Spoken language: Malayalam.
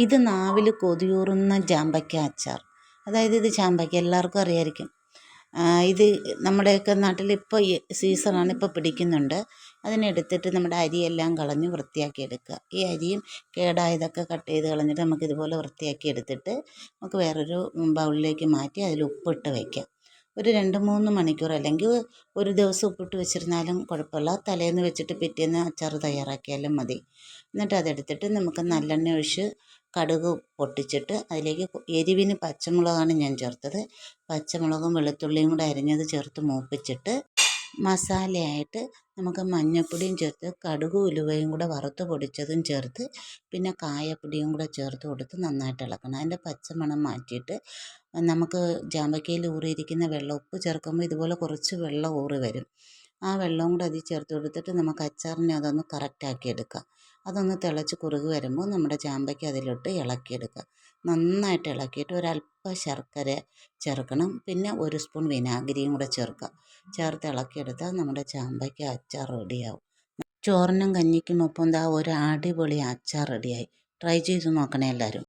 ഇത് നാവിൽ കൊതിയൂറുന്ന ചാമ്പയ്ക്ക അച്ചാർ. അതായത് ഇത് ചാമ്പയ്ക്ക എല്ലാവർക്കും അറിയാമായിരിക്കും ഇത് നമ്മുടെയൊക്കെ നാട്ടിൽ ഇപ്പോൾ സീസണാണ് ഇപ്പോൾ പിടിക്കുന്നുണ്ട്. അതിനെടുത്തിട്ട് നമ്മുടെ അരിയെല്ലാം കളഞ്ഞ് വൃത്തിയാക്കി എടുക്കുക ഈ അരിയും കേടായതൊക്കെ കട്ട് ചെയ്ത് കളഞ്ഞിട്ട് നമുക്കിതുപോലെ വൃത്തിയാക്കി എടുത്തിട്ട് നമുക്ക് വേറൊരു ബൗളിലേക്ക് മാറ്റി അതിൽ ഉപ്പിട്ട് വയ്ക്കാം ഒരു രണ്ട് മൂന്ന് മണിക്കൂർ അല്ലെങ്കിൽ ഒരു ദിവസം ഉപ്പിട്ട് വെച്ചിരുന്നാലും കുഴപ്പമില്ല. തലേന്ന് വെച്ചിട്ട് പിറ്റേന്ന് അച്ചാർ തയ്യാറാക്കിയാലും മതി. എന്നിട്ട് അതെടുത്തിട്ട് നമുക്ക് നല്ലെണ്ണ ഒഴിച്ച് കടുക് പൊട്ടിച്ചിട്ട് അതിലേക്ക് എരിവിന് പച്ചമുളകാണ് ഞാൻ ചേർത്തത്. പച്ചമുളകും വെളുത്തുള്ളിയും കൂടെ അരിഞ്ഞത് ചേർത്ത് മൂപ്പിച്ചിട്ട് മസാലയായിട്ട് നമുക്ക് മഞ്ഞൾപ്പൊടിയും ചേർത്ത് കടുക് ഉലുവയും കൂടെ വറുത്ത് പൊടിച്ചതും ചേർത്ത് പിന്നെ കായപ്പൊടിയും കൂടെ ചേർത്ത് കൊടുത്ത് നന്നായിട്ട് ഇളക്കണം. അതിന്റെ പച്ചമണം മാറ്റിയിട്ട് നമുക്ക് ജാമ്പയ്ക്കയിൽ ഊറിയിരിക്കുന്ന വെള്ളം ഉപ്പ് ചേർക്കുമ്പോൾ ഇതുപോലെ കുറച്ച് വെള്ളം ഊറി വരും ആ വെള്ളവും കൂടെ അതിൽ ചേർത്ത് കൊടുത്തിട്ട് നമുക്ക് അച്ചാറിനെ അതൊന്ന് കറക്റ്റാക്കി എടുക്കാം. അതൊന്ന് തിളച്ച് കുറുകി വരുമ്പോൾ നമ്മുടെ ചാമ്പയ്ക്ക അതിലോട്ട് ഇളക്കിയെടുക്കുക നന്നായിട്ട് ഇളക്കിയിട്ട് ഒരല്പം ശർക്കര ചേർക്കണം. പിന്നെ ഒരു സ്പൂൺ വിനാഗിരിയും കൂടെ ചേർക്കുക ചേർത്ത് ഇളക്കിയെടുത്താൽ നമ്മുടെ ചാമ്പയ്ക്ക അച്ചാർ റെഡിയാവും ചോറിനും കഞ്ഞിക്കും ഒപ്പം ദാ ഒരു അടിപൊളി അച്ചാർ റെഡിയായി ട്രൈ ചെയ്ത് നോക്കണേ എല്ലാവരും.